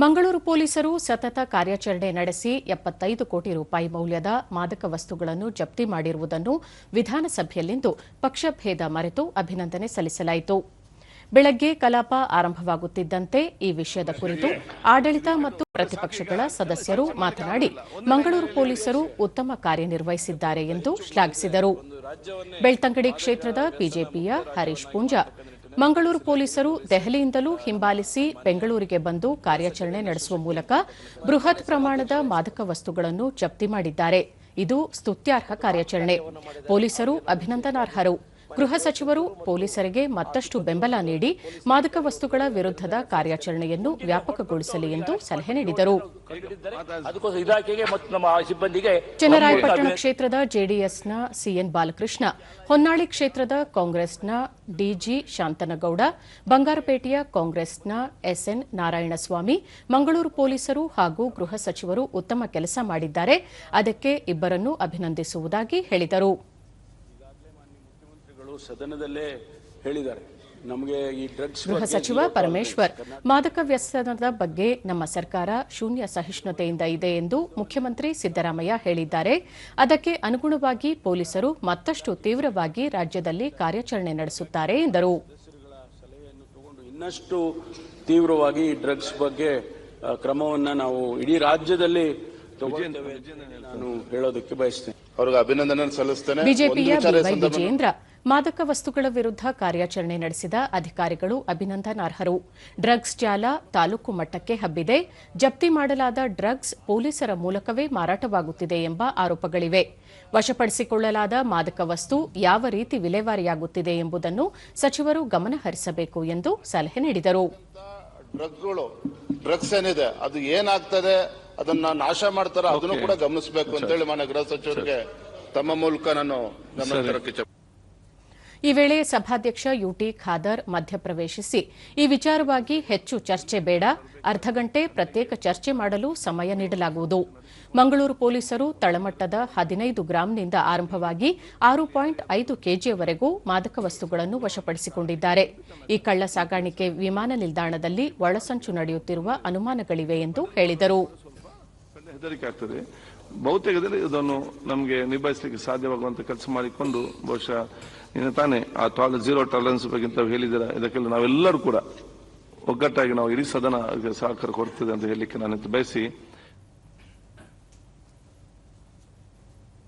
ಮಂಗಳೂರು ಪೊಲೀಸರು ಸತತ ಕಾರ್ಯಾಚರಣೆ ನಡೆಸಿ ಎಪ್ಪತ್ತೈದು ಕೋಟಿ ರೂಪಾಯಿ ಮೌಲ್ಯದ ಮಾದಕ ವಸ್ತುಗಳನ್ನು ಜಪ್ತಿ ಮಾಡಿರುವುದನ್ನು ವಿಧಾನಸಭೆಯಲ್ಲಿಂದು ಪಕ್ಷಭೇದ ಮರೆತು ಅಭಿನಂದನೆ ಸಲ್ಲಿಸಲಾಯಿತು. ಬೆಳಗ್ಗೆ ಕಲಾಪ ಆರಂಭವಾಗುತ್ತಿದ್ದಂತೆ ಈ ವಿಷಯದ ಕುರಿತು ಆಡಳಿತ ಮತ್ತು ಪ್ರತಿಪಕ್ಷಗಳ ಸದಸ್ಯರು ಮಾತನಾಡಿ, ಮಂಗಳೂರು ಪೊಲೀಸರು ಉತ್ತಮ ಕಾರ್ಯನಿರ್ವಹಿಸಿದ್ದಾರೆ ಎಂದು ಶ್ಲಾಘಿಸಿದರು. ಬೆಳ್ತಂಗಡಿ ಕ್ಷೇತ್ರದ ಬಿಜೆಪಿಯ ಹರೀಶ್ ಪೂಂಜಾ ಮಂಗಳೂರು ಪೊಲೀಸರು ದೆಹಲಿಯಿಂದಲೂ ಹಿಂಬಾಲಿಸಿ ಬೆಂಗಳೂರಿಗೆ ಬಂದು ಕಾರ್ಯಾಚರಣೆ ನಡೆಸುವ ಮೂಲಕ ಬೃಹತ್ ಪ್ರಮಾಣದ ಮಾದಕ ವಸ್ತುಗಳನ್ನು ಜಪ್ತಿ ಮಾಡಿದ್ದಾರೆ. ಇದು ಸ್ತುತ್ಯಾರ್ಹ ಕಾರ್ಯಾಚರಣೆ. ಪೊಲೀಸರು ಅಭಿನಂದನಾರ್ಹರು. ಗೃಹ ಸಚಿವರು ಪೊಲೀಸರಿಗೆ ಮತ್ತಷ್ಟು ಬೆಂಬಲ ನೀಡಿ ಮಾದಕ ವಸ್ತುಗಳ ವಿರುದ್ಧದ ಕಾರ್ಯಾಚರಣೆಯನ್ನು ವ್ಯಾಪಕಗೊಳಿಸಲಿ ಎಂದು ಸಲಹೆ ನೀಡಿದರು. ಚನ್ನರಾಯಪಟ್ಟಣ ಕ್ಷೇತ್ರದ ಜೆಡಿಎಸ್ನ ಸಿಎನ್ ಬಾಲಕೃಷ್ಣ ಹೊನ್ನಾಳಿ ಕ್ಷೇತ್ರದ ಕಾಂಗ್ರೆಸ್ನ ಡಿಜಿ ಶಾಂತನಗೌಡ ಬಂಗಾರಪೇಟೆಯ ಕಾಂಗ್ರೆಸ್ನ ಎಸ್ಎನ್ ನಾರಾಯಣಸ್ವಾಮಿ ಮಂಗಳೂರು ಪೊಲೀಸರು ಹಾಗೂ ಗೃಹ ಸಚಿವರು ಉತ್ತಮ ಕೆಲಸ ಮಾಡಿದ್ದಾರೆ. ಅದಕ್ಕೆ ಇಬ್ಬರನ್ನು ಅಭಿನಂದಿಸುವುದಾಗಿ ಹೇಳಿದರು. ಸದನದಲ್ಲೇ ಹೇಳಿದ್ದಾರೆ. ನಮಗೆ ಈ ಡ್ರಗ್ಸ್ ಗೃಹ ಸಚಿವ ಪರಮೇಶ್ವರ್ ಮಾದಕ ವ್ಯಸನದ ಬಗ್ಗೆ ನಮ್ಮ ಸರ್ಕಾರ ಶೂನ್ಯ ಸಹಿಷ್ಣುತೆಯಿಂದ ಇದೆ ಎಂದು ಮುಖ್ಯಮಂತ್ರಿ ಸಿದ್ದರಾಮಯ್ಯ ಹೇಳಿದ್ದಾರೆ. ಅದಕ್ಕೆ ಅನುಗುಣವಾಗಿ ಪೊಲೀಸರು ಮತ್ತಷ್ಟು ತೀವ್ರವಾಗಿ ರಾಜ್ಯದಲ್ಲಿ ಕಾರ್ಯಾಚರಣೆ ನಡೆಸುತ್ತಾರೆ ಎಂದರು. ತಗೊಂಡು ಇನ್ನಷ್ಟು ತೀವ್ರವಾಗಿ ಈ ಡ್ರಗ್ಸ್ ಬಗ್ಗೆ ಕ್ರಮವನ್ನು ನಾವು ಇಡೀ ರಾಜ್ಯದಲ್ಲಿ ನಾನು ಹೇಳೋದಕ್ಕೆ ಬಯಸ್ತೇನೆ. ಅವ್ರಿಗೆ ಅಭಿನಂದನೆ ಸಲ್ಲಿಸ್ತೇನೆ. ಬಿಜೆಪಿಯ ಒಂದು ಮಾದಕ ವಸ್ತುಗಳ ವಿರುದ್ಧ ಕಾರ್ಯಾಚರಣೆ ನಡೆಸಿದ ಅಧಿಕಾರಿಗಳು ಅಭಿನಂದನಾರ್ಹರು. ಡ್ರಗ್ಸ್ ಜಾಲ ತಾಲೂಕು ಮಟ್ಟಕ್ಕೆ ಹಬ್ಬಿದೆ. ಜಪ್ತಿ ಮಾಡಲಾದ ಡ್ರಗ್ಸ್ ಪೊಲೀಸರ ಮೂಲಕವೇ ಮಾರಾಟವಾಗುತ್ತಿದೆ ಎಂಬ ಆರೋಪಗಳಿವೆ. ವಶಪಡಿಸಿಕೊಳ್ಳಲಾದ ಮಾದಕ ವಸ್ತು ಯಾವ ರೀತಿ ವಿಲೇವಾರಿಯಾಗುತ್ತಿದೆ ಎಂಬುದನ್ನು ಸಚಿವರು ಗಮನಹರಿಸಬೇಕು ಎಂದು ಸಲಹೆ ನೀಡಿದರು. ಡ್ರಗ್ಸ್ ಏನಿದೆ ಅದು ಏನಾಗ್ತದೆ ಅದನ್ನ ನಾಶ ಮಾಡ್ತಾರ ಅದನ್ನು ಕೂಡ ಗಮನಿಸಬೇಕು ಅಂತೇಳಿ ಮಾನ್ಯ ಗೃಹ ಸಚಿವರಿಗೆ ತಮ್ಮ ಮೂಲಕ ನಾನು ಗಮನ ಈ ವೇಳೆ ಸಭಾಧ್ಯಕ್ಷ ಯುಟಿ ಖಾದರ್ ಮಧ್ಯಪ್ರವೇಶಿಸಿ. ಈ ವಿಚಾರವಾಗಿ ಹೆಚ್ಚು ಚರ್ಚೆ ಬೇಡ. ಅರ್ಧ ಗಂಟೆ ಪ್ರತ್ಯೇಕ ಚರ್ಚೆ ಮಾಡಲು ಸಮಯ ನೀಡಲಾಗುವುದು. ಮಂಗಳೂರು ಪೊಲೀಸರು ತಳಮಟ್ಟದ ಹದಿನೈದು ಗ್ರಾಂನಿಂದ ಆರಂಭವಾಗಿ ಆರು ಪಾಯಿಂಟ್ ಐದು ಕೆಜಿಯವರೆಗೂ ಮಾದಕ ವಸ್ತುಗಳನ್ನು ವಶಪಡಿಸಿಕೊಂಡಿದ್ದಾರೆ. ಈ ಕಳ್ಳ ಸಾಗಾಣಿಕೆ ವಿಮಾನ ನಿಲ್ದಾಣದಲ್ಲಿ ಒಳಸಂಚು ನಡೆಯುತ್ತಿರುವ ಅನುಮಾನಗಳಿವೆ ಎಂದು ಹೇಳಿದರು. ಬಹುತೇಕದಲ್ಲಿ ಇದನ್ನು ನಮಗೆ ನಿಭಾಯಿಸಲಿಕ್ಕೆ ಸಾಧ್ಯವಾಗುವಂತ ಕೆಲಸ ಮಾಡಿಕೊಂಡು ಬಹುಶಃ ಇನ್ನು ತಾನೇ ಆ ಟಾಲ್ ಜೀರೋ ಟಾಲರೆನ್ಸ್ ಬಗ್ಗೆ ತಾವು ಹೇಳಿದ್ದೀರಾ? ಇದಕ್ಕೆಲ್ಲ ನಾವೆಲ್ಲರೂ ಕೂಡ ಒಗ್ಗಟ್ಟಾಗಿ ನಾವು ಇಡೀ ಸದನ ಸಹಕಾರ ಕೊಡ್ತದೆ ಅಂತ ಹೇಳಲಿಕ್ಕೆ ನಾನು ಬಯಸಿ